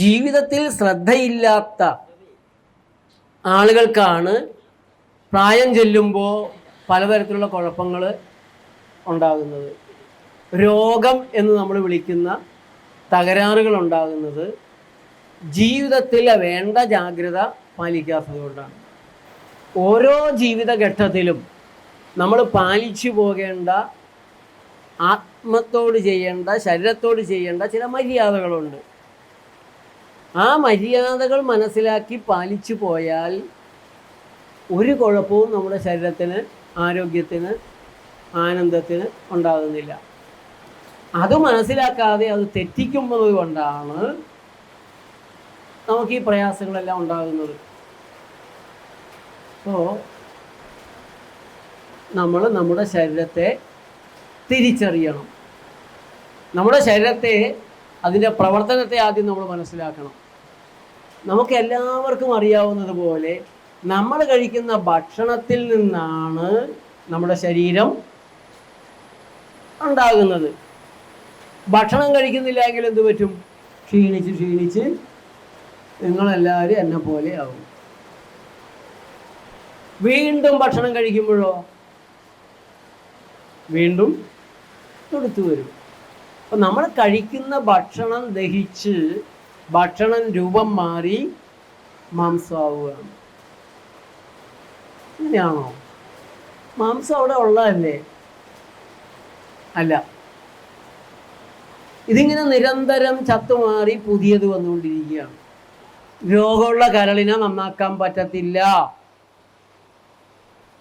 ജീവിതത്തിൽ ശ്രദ്ധയില്ലാത്ത ആളുകൾക്കാണ് പ്രായം ചെല്ലുമ്പോൾ പലതരത്തിലുള്ള കുഴപ്പങ്ങൾ ഉണ്ടാകുന്നത്. രോഗം എന്ന് നമ്മൾ വിളിക്കുന്ന തകരാറുകൾ ഉണ്ടാകുന്നത് ജീവിതത്തിൽ വേണ്ട ജാഗ്രത പാലിക്കാത്തത് കൊണ്ടാണ് ഓരോ ജീവിതഘട്ടത്തിലും നമ്മൾ പാലിച്ചു പോകേണ്ട ആത്മത്തോട് ചെയ്യേണ്ട ശരീരത്തോട് ചെയ്യേണ്ട ചില മര്യാദകളുണ്ട്. ആ മര്യാദകൾ മനസ്സിലാക്കി പാലിച്ചു പോയാൽ ഒരു കുഴപ്പവും നമ്മുടെ ശരീരത്തിന് ആരോഗ്യത്തിന് ആനന്ദത്തിന് ഉണ്ടാകുന്നില്ല. അത് മനസ്സിലാക്കാതെ അത് തെറ്റിക്കുമ്പോൾ കൊണ്ടാണ് നമുക്ക് ഈ പ്രയാസങ്ങളെല്ലാം ഉണ്ടാകുന്നത്. അപ്പോൾ നമ്മൾ നമ്മുടെ ശരീരത്തെ തിരിച്ചറിയണം. നമ്മുടെ ശരീരത്തെ അതിന്റെ പ്രവർത്തനത്തെ ആദ്യം നമ്മൾ മനസ്സിലാക്കണം. നമുക്ക് എല്ലാവർക്കും അറിയാവുന്നത് പോലെ നമ്മൾ കഴിക്കുന്ന ഭക്ഷണത്തിൽ നിന്നാണ് നമ്മുടെ ശരീരം ഉണ്ടാകുന്നത്. ഭക്ഷണം കഴിക്കുന്നില്ല എങ്കിൽ എന്ത് പറ്റും? ക്ഷീണിച്ച് ക്ഷീണിച്ച് നിങ്ങളെല്ലാവരും എന്നെ പോലെ ആവും. വീണ്ടും ഭക്ഷണം കഴിക്കുമ്പോഴോ? വീണ്ടും തുടുത്തു വരും. അപ്പം നമ്മൾ കഴിക്കുന്ന ഭക്ഷണം ദഹിച്ച് ഭക്ഷണം രൂപം മാറി മാംസമാവുകയാണ് ഇങ്ങനെയാണോ മാംസം അവിടെ ഉള്ളതല്ലേ? അല്ല. ഇതിങ്ങനെ നിരന്തരം ചത്തുമാറി പുതിയത് വന്നുകൊണ്ടിരിക്കുകയാണ്. രോഗമുള്ള കരളിനെ നന്നാക്കാൻ പറ്റത്തില്ല.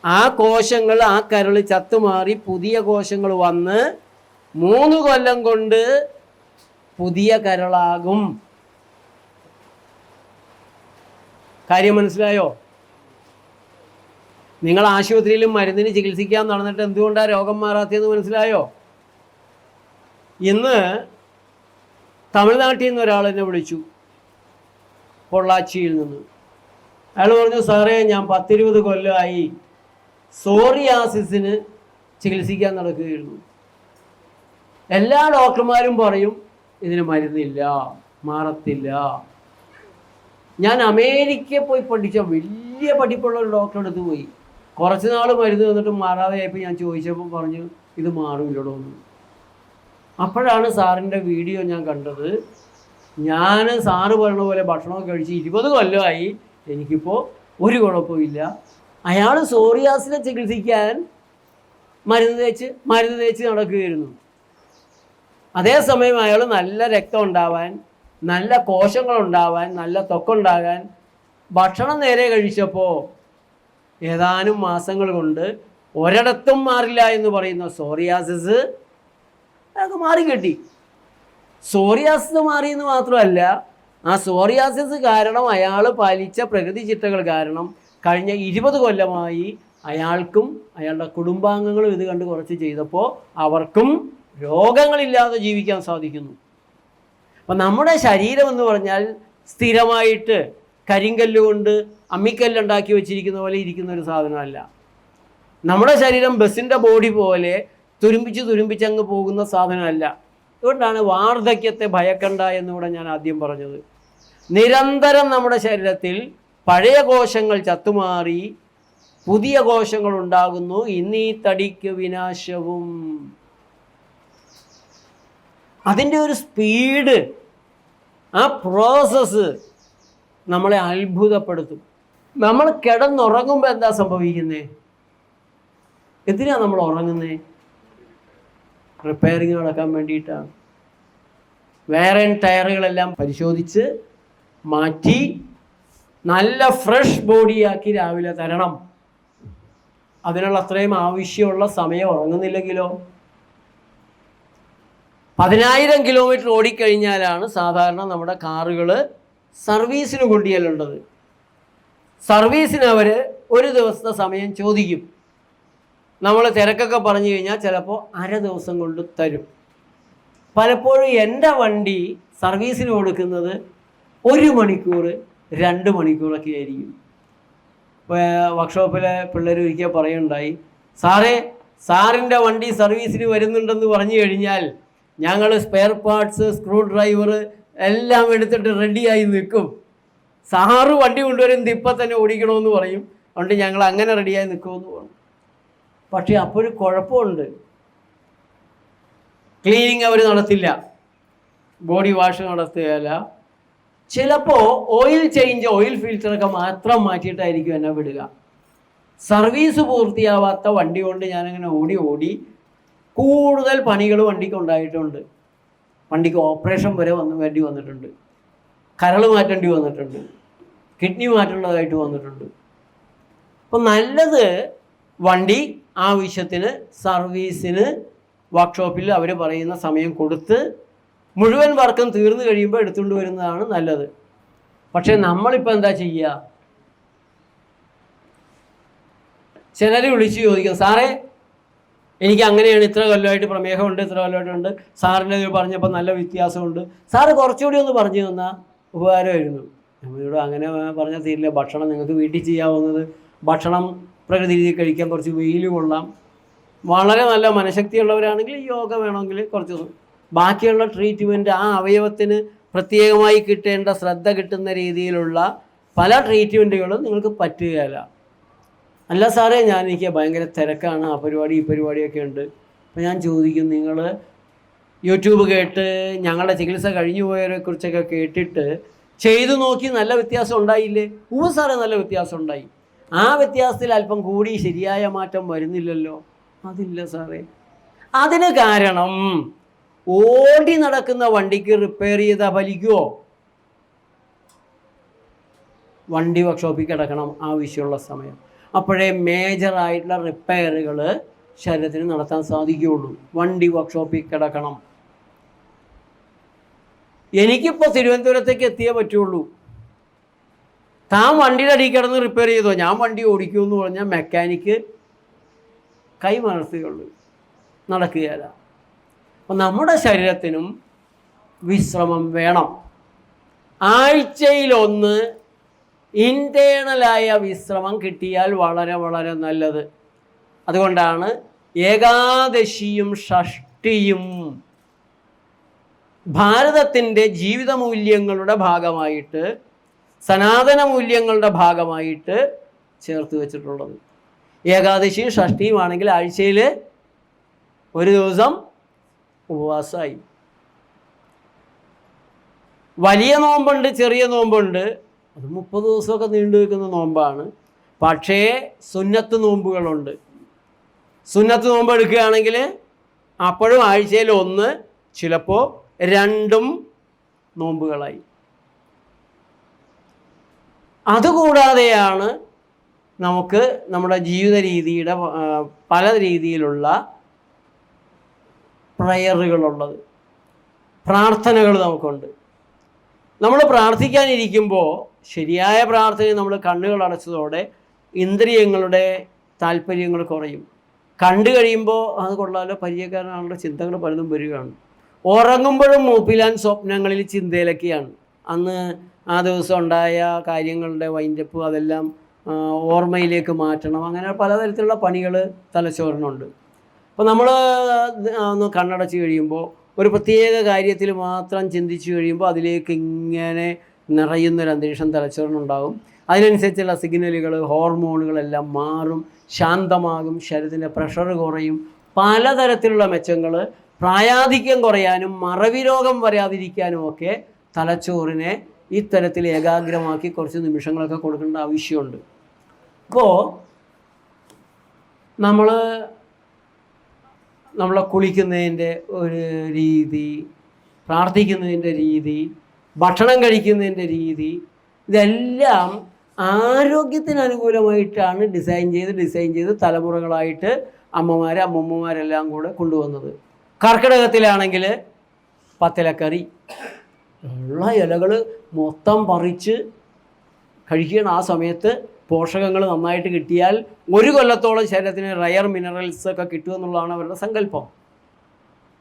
ആ കോശങ്ങൾ ആ കരൾ ചത്തുമാറി പുതിയ കോശങ്ങൾ വന്ന് മൂന്ന് കൊല്ലം കൊണ്ട് പുതിയ കരളാകും. കാര്യം മനസ്സിലായോ? നിങ്ങൾ ആശുപത്രിയിലും മരുന്നിന് ചികിത്സിക്കാൻ നടന്നിട്ട് എന്തുകൊണ്ടാണ് രോഗം മാറാത്തതെന്ന് മനസ്സിലായോ? ഇന്ന് തമിഴ്നാട്ടിൽ നിന്ന് ഒരാൾ എന്നെ വിളിച്ചു പൊള്ളാച്ചിയിൽ നിന്ന്. അയാൾ പറഞ്ഞു സാറേ ഞാൻ പത്തിരുപത് കൊല്ലമായി സോറിയാസിസിന് ചികിത്സിക്കാൻ നടക്കുകയായിരുന്നു. എല്ലാ ഡോക്ടർമാരും പറയും ഇതിന് മരുന്നില്ല മാറത്തില്ല. ഞാൻ അമേരിക്കയിൽ പോയി പഠിച്ച വലിയ പഠിപ്പുള്ള ഒരു ഡോക്ടറെ അടുത്ത് പോയി. കുറച്ച് നാൾ മരുന്ന് തന്നിട്ട് മാറാതെ ആയപ്പോൾ ഞാൻ ചോദിച്ചപ്പോൾ പറഞ്ഞു ഇത് മാറില്ലടോ എന്ന്. അപ്പോഴാണ് സാറിന്റെ വീഡിയോ ഞാൻ കണ്ടത്. ഞാൻ സാറ് പറഞ്ഞ പോലെ ഭക്ഷണമൊക്കെ കഴിച്ച് ഇരുപത് കൊല്ലമായി. എനിക്കിപ്പോൾ ഒരു കുഴപ്പമില്ല അയാൾ സോറിയാസിനെ ചികിത്സിക്കാൻ മരുന്ന് തേച്ച് മരുന്ന് തേച്ച് നടക്കുകയായിരുന്നു. അതേസമയം അയാൾ നല്ല രക്തം ഉണ്ടാവാൻ നല്ല കോശങ്ങൾ ഉണ്ടാവാൻ നല്ല തൊക്കുണ്ടാകാൻ ഭക്ഷണം നേരെ കഴിച്ചപ്പോൾ ഏതാനും മാസങ്ങൾ കൊണ്ട് ഒരിടത്തും മാറില്ല എന്ന് പറയുന്ന സോറിയാസിസ് അതൊക്കെ മാറിക്കിട്ടി. സോറിയാസിസ് മാറിയെന്ന് മാത്രമല്ല ആ സോറിയാസിസ് കാരണം അയാൾ പാലിച്ച പ്രകൃതി ചിട്ടകൾ കാരണം കഴിഞ്ഞ ഇരുപത് കൊല്ലമായി അയാൾക്കും അയാളുടെ കുടുംബാംഗങ്ങളും ഇത് കണ്ട് കുറച്ച് ചെയ്തപ്പോൾ അവർക്കും രോഗങ്ങളില്ലാതെ ജീവിക്കാൻ സാധിക്കുന്നു. അപ്പം നമ്മുടെ ശരീരം എന്ന് പറഞ്ഞാൽ സ്ഥിരമായിട്ട് കരിങ്കല്ല് കൊണ്ട് അമ്മിക്കല്ലുണ്ടാക്കി വെച്ചിരിക്കുന്ന പോലെ ഇരിക്കുന്ന ഒരു സാധനമല്ല. നമ്മുടെ ശരീരം ബസ്സിന്റെ ബോഡി പോലെ തുരുമ്പിച്ച് തുരുമ്പിച്ചങ്ങ് പോകുന്ന സാധനമല്ല. അതുകൊണ്ടാണ് വാർദ്ധക്യത്തെ ഭയക്കണ്ട എന്നിവിടെ ഞാൻ ആദ്യം പറഞ്ഞത്. നിരന്തരം നമ്മുടെ ശരീരത്തിൽ പഴയ കോശങ്ങൾ ചത്തുമാറി പുതിയ കോശങ്ങൾ ഉണ്ടാകുന്നു. ഇന്നീ തടിക്ക് വിനാശവും. അതിന്റെ ഒരു സ്പീഡ് ആ പ്രോസസ്സ് നമ്മളെ അത്ഭുതപ്പെടുത്തും. നമ്മൾ കിടന്നുറങ്ങുമ്പോൾ എന്താ സംഭവിക്കുന്നത് എന്തിനാ നമ്മൾ ഉറങ്ങുന്നത് റിപ്പയറിങ് നടക്കാൻ വേണ്ടിയിട്ടാണ്. വേറെ ടയറുകളെല്ലാം പരിശോധിച്ച് മാറ്റി നല്ല ഫ്രഷ് ബോഡിയാക്കി രാവിലെ തരണം. അതിനുള്ള അത്രയും ആവശ്യമുള്ള സമയം ഉറങ്ങുന്നില്ലെങ്കിലോ? പതിനായിരം കിലോമീറ്റർ ഓടിക്കഴിഞ്ഞാലാണ് സാധാരണ നമ്മുടെ കാറുകൾ സർവീസിന് കൊണ്ടുചെല്ലേണ്ടത്. സർവീസിന് അവർ ഒരു ദിവസത്തെ സമയം ചോദിക്കും. നമ്മൾ തിരക്കൊക്കെ പറഞ്ഞു കഴിഞ്ഞാൽ ചിലപ്പോൾ അര ദിവസം കൊണ്ട് തരും. പലപ്പോഴും എന്റെ വണ്ടി സർവീസിന് കൊടുക്കുന്നത് ഒരു മണിക്കൂർ രണ്ട് മണിക്കൂറൊക്കെ ആയിരിക്കും. വർക്ക്ഷോപ്പിലെ പിള്ളേർ ഒരിക്കൽ പറയുണ്ടായി സാറേ സാറിന്റെ വണ്ടി സർവീസിന് വരുന്നുണ്ടെന്ന് പറഞ്ഞു കഴിഞ്ഞാൽ ഞങ്ങൾ സ്പെയർ പാർട്സ് സ്ക്രൂ ഡ്രൈവർ എല്ലാം എടുത്തിട്ട് റെഡിയായി നിൽക്കും. സാറ് വണ്ടി കൊണ്ടുവരുന്നത് ഇപ്പം തന്നെ ഓടിക്കണമെന്ന് പറയും. അതുകൊണ്ട് ഞങ്ങൾ അങ്ങനെ റെഡിയായി നിൽക്കുമെന്ന് പറഞ്ഞു. പക്ഷേ അപ്പോഴൊരു കുഴപ്പമുണ്ട്. ക്ലീനിങ് അവർ നടത്തില്ല. ബോഡി വാഷ് നടത്തുകയല്ല. ചിലപ്പോൾ ഓയിൽ ചേഞ്ച് ഓയിൽ ഫിൽറ്ററൊക്കെ മാത്രം മാറ്റിയിട്ടായിരിക്കും എന്നെ വിടുക. സർവീസ് പൂർത്തിയാവാത്ത വണ്ടി കൊണ്ട് ഞാനങ്ങനെ ഓടി ഓടി കൂടുതൽ പണികൾ വണ്ടിക്ക് ഉണ്ടായിട്ടുണ്ട്. വണ്ടിക്ക് ഓപ്പറേഷൻ വരെ വന്ന് വേണ്ടി വന്നിട്ടുണ്ട്. കരൾ മാറ്റേണ്ടി വന്നിട്ടുണ്ട്. കിഡ്നി മാറ്റേണ്ടതായിട്ട് വന്നിട്ടുണ്ട്. അപ്പം നല്ലത് വണ്ടി ആവശ്യത്തിന് സർവീസിന് വർക്ക്ഷോപ്പിൽ അവർ പറയുന്ന സമയം കൊടുത്ത് മുഴുവൻ വർക്കും തീർന്നു കഴിയുമ്പോൾ എടുത്തുകൊണ്ട് വരുന്നതാണ് നല്ലത്. പക്ഷേ നമ്മളിപ്പോൾ എന്താ ചെയ്യുക ചിലർ വിളിച്ച് ചോദിക്കും സാറേ എനിക്ക് അങ്ങനെയാണ് ഇത്ര കൊല്ലമായിട്ട് പ്രമേഹമുണ്ട് ഇത്ര കൊല്ലമായിട്ടുണ്ട്. സാറിന്റെ ഇത് പറഞ്ഞപ്പോൾ നല്ല വ്യത്യാസമുണ്ട്. സാറ് കുറച്ചുകൂടി ഒന്ന് പറഞ്ഞു തന്നാൽ ഉപകാരമായിരുന്നു. നമ്മളിവിടെ അങ്ങനെ പറഞ്ഞാൽ തീരില്ല. ഭക്ഷണം നിങ്ങൾക്ക് വീട്ടിൽ ചെയ്യാവുന്നത് ഭക്ഷണം പ്രകൃതി രീതിയിൽ കഴിക്കാൻ കുറച്ച് വെയിൽ കൊള്ളാം. വളരെ നല്ല മനഃശക്തിയുള്ളവരാണെങ്കിൽ യോഗ വേണമെങ്കിൽ കുറച്ച് ബാക്കിയുള്ള ട്രീറ്റ്മെന്റ് ആ അവയവത്തിന് പ്രത്യേകമായി കിട്ടേണ്ട ശ്രദ്ധ കിട്ടുന്ന രീതിയിലുള്ള പല ട്രീറ്റ്മെന്റുകളും നിങ്ങൾക്ക് പറ്റുകയില്ല. അല്ല സാറേ ഞാൻ എനിക്ക് ഭയങ്കര തിരക്കാണ്. ആ പരിപാടി ഈ പരിപാടിയൊക്കെ ഉണ്ട്. അപ്പോൾ ഞാൻ ചോദിക്കും നിങ്ങൾ യൂട്യൂബ് കേട്ട് ഞങ്ങളുടെ ചികിത്സ കഴിഞ്ഞു പോയവരെ കുറിച്ചൊക്കെ കേട്ടിട്ട് ചെയ്തു നോക്കി നല്ല വ്യത്യാസം ഉണ്ടായില്ലേ? ഉവ സാറേ നല്ല വ്യത്യാസം ഉണ്ടായി. ആ വ്യത്യാസത്തിൽ അല്പം കൂടി ശരിയായ മാറ്റം വരുന്നില്ലല്ലോ? അതില്ല സാറേ. അതിന് കാരണം ഓടി നടക്കുന്ന വണ്ടിക്ക് റിപ്പയർ ചെയ്താൽ ഫലിക്കുമോ വണ്ടി വർക്ക്ഷോപ്പിൽ കിടക്കണം ആവശ്യമുള്ള സമയം. അപ്പോഴേ മേജറായിട്ടുള്ള റിപ്പയറുകൾ ശരീരത്തിന് നടത്താൻ സാധിക്കുകയുള്ളൂ. വണ്ടി വർക്ക്ഷോപ്പിൽ കിടക്കണം. എനിക്കിപ്പോൾ തിരുവനന്തപുരത്തേക്ക് എത്തിയേ പറ്റുള്ളൂ. താൻ വണ്ടിയുടെ അടിയിൽ കിടന്ന് റിപ്പയർ ചെയ്തോ? ഞാൻ വണ്ടി ഓടിക്കുമെന്ന് പറഞ്ഞാൽ മെക്കാനിക്ക് കൈമലർത്തുകയുള്ളൂ നടക്കുകയല്ല. അപ്പം നമ്മുടെ ശരീരത്തിനും വിശ്രമം വേണം. ആഴ്ചയിലൊന്ന് ഇന്റേണലായ വിശ്രമം കിട്ടിയാൽ വളരെ വളരെ നല്ലത്. അതുകൊണ്ടാണ് ഏകാദശിയും ഷഷ്ടിയും ഭാരതത്തിന്റെ ജീവിത മൂല്യങ്ങളുടെ ഭാഗമായിട്ട് സനാതന മൂല്യങ്ങളുടെ ഭാഗമായിട്ട് ചേർത്ത് വെച്ചിട്ടുള്ളത്. ഏകാദശിയും ഷഷ്ടിയുമാണെങ്കിൽ ആഴ്ചയിൽ ഒരു ദിവസം ഉപവാസമായി. വലിയ നോമ്പുണ്ട് ചെറിയ നോമ്പുണ്ട്. അത് മുപ്പത് ദിവസമൊക്കെ നീണ്ടു നിൽക്കുന്ന നോമ്പാണ്. പക്ഷേ സുന്നത്ത് നോമ്പുകളുണ്ട്. സുന്നത്ത് നോമ്പ് എടുക്കുകയാണെങ്കിൽ അപ്പോഴും ആഴ്ചയിൽ ഒന്ന് ചിലപ്പോൾ രണ്ടും നോമ്പുകളായി. അതുകൂടാതെയാണ് നമുക്ക് നമ്മുടെ ജീവിത രീതിയുടെ പല രീതിയിലുള്ള പ്രയറുകളുള്ളത്. പ്രാർത്ഥനകൾ നമുക്കുണ്ട്. നമ്മൾ പ്രാർത്ഥിക്കാനിരിക്കുമ്പോൾ ശരിയായ പ്രാർത്ഥനയിൽ നമ്മൾ കണ്ണുകൾ അടച്ചതോടെ ഇന്ദ്രിയങ്ങളുടെ താല്പര്യങ്ങൾ കുറയും. കണ്ടു കഴിയുമ്പോൾ അത് കൊള്ളാലോ പരിചയക്കാരനാളുടെ ചിന്തകൾ പലതും വരികയാണ്. ഉറങ്ങുമ്പോഴും മൂപ്പിലാൻ സ്വപ്നങ്ങളിൽ ചിന്തയിലൊക്കെയാണ്. അന്ന് ആ ദിവസം ഉണ്ടായ കാര്യങ്ങളുടെ വൈൻഡപ്പ് അതെല്ലാം ഓർമ്മയിലേക്ക് മാറ്റണം. അങ്ങനെ പലതരത്തിലുള്ള പണികൾ തലച്ചോറിനുണ്ട്. അപ്പോൾ നമ്മൾ ഒന്ന് കണ്ണടച്ച് കഴിയുമ്പോൾ ഒരു പ്രത്യേക കാര്യത്തിൽ മാത്രം ചിന്തിച്ചു കഴിയുമ്പോൾ അതിലേക്ക് ഇങ്ങനെ നിറയുന്നൊരു അന്തരീക്ഷം തലച്ചോറിനുണ്ടാകും അതിനനുസരിച്ചുള്ള സിഗ്നലുകൾ ഹോർമോണുകളെല്ലാം മാറും ശാന്തമാകും ശരീരത്തിന്റെ പ്രഷർ കുറയും. പലതരത്തിലുള്ള മെച്ചങ്ങൾ പ്രായാധിക്യം കുറയാനും മറവി രോഗം വരാതിരിക്കാനും ഒക്കെ തലച്ചോറിനെ ഇത്തരത്തിൽ ഏകാഗ്രമാക്കി കുറച്ച് നിമിഷങ്ങളൊക്കെ കൊടുക്കേണ്ട ആവശ്യമുണ്ട്. അപ്പോൾ നമ്മൾ നമ്മളെ കുളിക്കുന്നതിന്റെ ഒരു രീതി പ്രാർത്ഥിക്കുന്നതിന്റെ രീതി ഭക്ഷണം കഴിക്കുന്നതിന്റെ രീതി ഇതെല്ലാം ആരോഗ്യത്തിന് അനുകൂലമായിട്ടാണ് ഡിസൈൻ ചെയ്ത് ഡിസൈൻ ചെയ്ത് തലമുറകളായിട്ട് അമ്മമാർ അമ്മമ്മമാരെല്ലാം കൂടെ കൊണ്ടുവന്നത്. കർക്കിടകത്തിലാണെങ്കിൽ പത്തിലക്കറി. ഉള്ള ഇലകൾ മൊത്തം പറിച്ച് കഴിക്കണം ആ സമയത്ത് പോഷകങ്ങൾ നന്നായിട്ട് കിട്ടിയാൽ ഒരു കൊല്ലത്തോളം ശരീരത്തിന് റയർ മിനറൽസ് ഒക്കെ കിട്ടുമെന്നുള്ളതാണ് അവരുടെ സങ്കല്പം.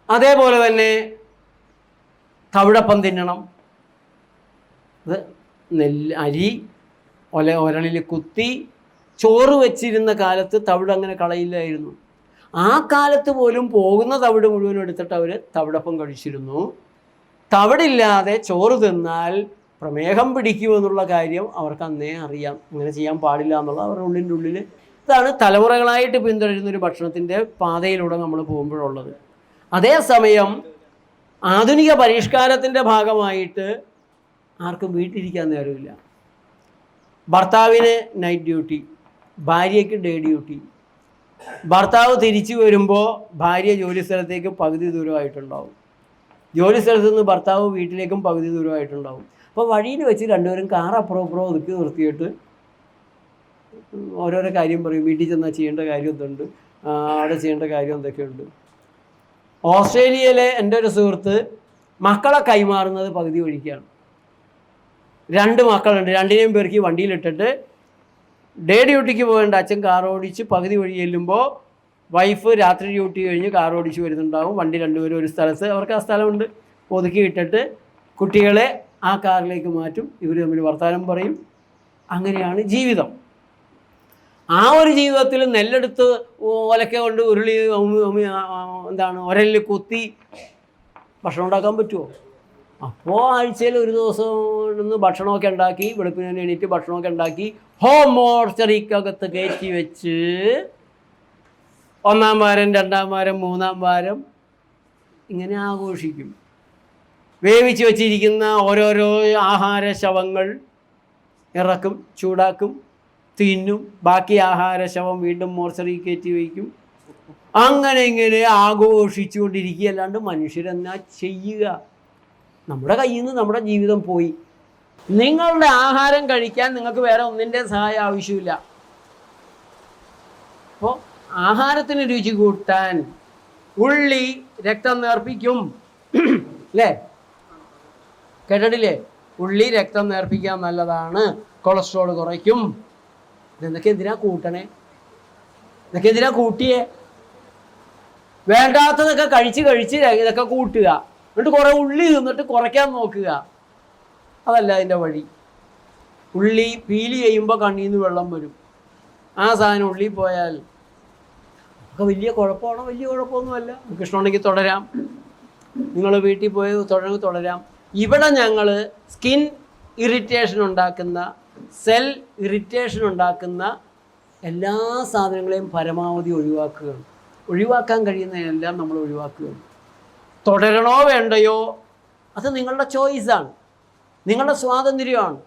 അതേപോലെ തന്നെ തവിടപ്പം തിന്നണം. ഇത് നെല്ല് അരി ഒല ഒരളിൽ കുത്തി ചോറ് വെച്ചിരുന്ന കാലത്ത് തവിട് അങ്ങനെ കളയില്ലായിരുന്നു. ആ കാലത്ത് പോലും പോകുന്ന തവിട് മുഴുവൻ എടുത്തിട്ട് അവർ തവിടപ്പം കഴിച്ചിരുന്നു. തവിടില്ലാതെ ചോറ് തിന്നാൽ പ്രമേഹം പിടിക്കുമെന്നുള്ള കാര്യം അവർക്ക് അന്നേ അറിയാം. അങ്ങനെ ചെയ്യാൻ പാടില്ല എന്നുള്ളത് അവരുടെ ഉള്ളിന്റെ ഉള്ളിൽ ഇതാണ് തലമുറകളായിട്ട് പിന്തുടരുന്ന ഒരു ഭക്ഷണത്തിന്റെ പാതയിലൂടെ നമ്മൾ പോകുമ്പോഴുള്ളത്. അതേസമയം ആധുനിക പരിഷ്കാരത്തിന്റെ ഭാഗമായിട്ട് ആർക്കും വീട്ടിലിരിക്കാൻ നേരമില്ല ഭർത്താവിന് നൈറ്റ് ഡ്യൂട്ടി ഭാര്യയ്ക്ക് ഡേ ഡ്യൂട്ടി ഭർത്താവ് തിരിച്ചു വരുമ്പോൾ ഭാര്യ ജോലി സ്ഥലത്തേക്ക് പകുതി ദൂരമായിട്ടുണ്ടാവും. ജോലി സ്ഥലത്ത് നിന്ന് ഭർത്താവ് വീട്ടിലേക്കും പകുതി ദൂരമായിട്ടുണ്ടാവും. അപ്പോൾ വഴിയിൽ വെച്ച് രണ്ടുപേരും കാർ അപ്പുറം അപ്പുറം ഒതുക്കി നിർത്തിയിട്ട് ഓരോരോ കാര്യം പറയും. വീട്ടിൽ ചെന്നാൽ ചെയ്യേണ്ട കാര്യം എന്തുണ്ട്? അവിടെ ചെയ്യേണ്ട കാര്യം എന്തൊക്കെയുണ്ട്? ഓസ്ട്രേലിയയിലെ എന്റെ ഒരു സുഹൃത്ത് മക്കളെ കൈമാറുന്നത് പകുതി വഴിക്കാണ്. രണ്ട് മക്കളുണ്ട്. രണ്ടിനെയും പേർക്ക് വണ്ടിയിലിട്ടിട്ട് ഡേ ഡ്യൂട്ടിക്ക് പോകേണ്ട അച്ഛൻ കാർ ഓടിച്ച് പകുതി വഴി ചെല്ലുമ്പോൾ വൈഫ് രാത്രി ഡ്യൂട്ടി കഴിഞ്ഞ് കാർ ഓടിച്ച് വരുന്നുണ്ടാവും. വണ്ടി രണ്ടുപേരും ഒരു സ്ഥലത്ത് അവർക്ക് ആ സ്ഥലമുണ്ട്. ഒതുക്കി ഇട്ടിട്ട് കുട്ടികളെ ആ കാറിലേക്ക് മാറ്റും. ഇവർ തമ്മിൽ വർത്തമാനം പറയും. അങ്ങനെയാണ് ജീവിതം. ആ ഒരു ജീവിതത്തിൽ നെല്ലെടുത്ത് ഒലക്ക കൊണ്ട് ഉരുളി എന്താണ് ഒരലിൽ കുത്തി ഭക്ഷണം ഉണ്ടാക്കാൻ പറ്റുമോ അപ്പോൾ ആഴ്ചയിൽ ഒരു ദിവസം ഒന്ന് ഭക്ഷണമൊക്കെ ഉണ്ടാക്കി വെളുപ്പിന് എണീറ്റ് ഭക്ഷണമൊക്കെ ഉണ്ടാക്കി ഹോം മോർച്ചറിക്കകത്ത് കയറ്റി വെച്ച് ഒന്നാം വാരം രണ്ടാം വാരം മൂന്നാം വാരം ഇങ്ങനെ ആഘോഷിക്കും. വേവിച്ച് വെച്ചിരിക്കുന്ന ഓരോരോ ആഹാര ശവങ്ങൾ ഇറക്കും ചൂടാക്കും തിന്നും. ബാക്കി ആഹാര ശവം വീണ്ടും മോർച്ചറി കയറ്റി വയ്ക്കും. അങ്ങനെ ഇങ്ങനെ ആഘോഷിച്ചുകൊണ്ടിരിക്കുക അല്ലാണ്ട് മനുഷ്യരെന്നാ ചെയ്യുക? നമ്മുടെ കയ്യിൽ നിന്ന് നമ്മുടെ ജീവിതം പോയി. നിങ്ങളുടെ ആഹാരം കഴിക്കാൻ നിങ്ങൾക്ക് വേറെ ഒന്നിന്റെ സഹായം ആവശ്യമില്ല. അപ്പോൾ ആഹാരത്തിന് രുചി കൂട്ടാൻ ഉള്ളി രക്തം നേർപ്പിക്കും. അല്ലേ? കേട്ടിട്ടില്ലേ? ഉള്ളി രക്തം നേർപ്പിക്കാൻ നല്ലതാണ്. കൊളസ്ട്രോൾ കുറയ്ക്കും. ഇതെന്തൊക്കെ എന്തിനാ കൂട്ടണേ? ഇതൊക്കെ എന്തിനാ കൂട്ടിയേ? വേണ്ടാത്തതൊക്കെ കഴിച്ച് കഴിച്ച് ഇതൊക്കെ കൂട്ടുക. എന്നിട്ട് കുറേ ഉള്ളി തിന്നിട്ട് കുറയ്ക്കാൻ നോക്കുക. അതല്ല അതിന്റെ വഴി. ഉള്ളി പീലി ചെയ്യുമ്പോൾ കണ്ണിൽ നിന്ന് വെള്ളം വരും. ആ സാധനം ഉള്ളി പോയാൽ ഒക്കെ വലിയ കുഴപ്പമാണോ? വലിയ കുഴപ്പമൊന്നുമല്ല. ഇഷ്ടമുണ്ടെങ്കിൽ തുടരാം. നിങ്ങൾ വീട്ടിൽ പോയി തുടങ്ങി തുടരാം. ഇവിടെ ഞങ്ങൾ സ്കിൻ ഇറിറ്റേഷൻ ഉണ്ടാക്കുന്ന സെൽ ഇറിറ്റേഷൻ ഉണ്ടാക്കുന്ന എല്ലാ സാധനങ്ങളെയും പരമാവധി ഒഴിവാക്കുകയാണ്. ഒഴിവാക്കാൻ കഴിയുന്നതെല്ലാം നമ്മൾ ഒഴിവാക്കുകയാണ്. തുടരണോ വേണ്ടയോ? അത് നിങ്ങളുടെ ചോയ്സാണ് നിങ്ങളുടെ സ്വാതന്ത്ര്യമാണ്.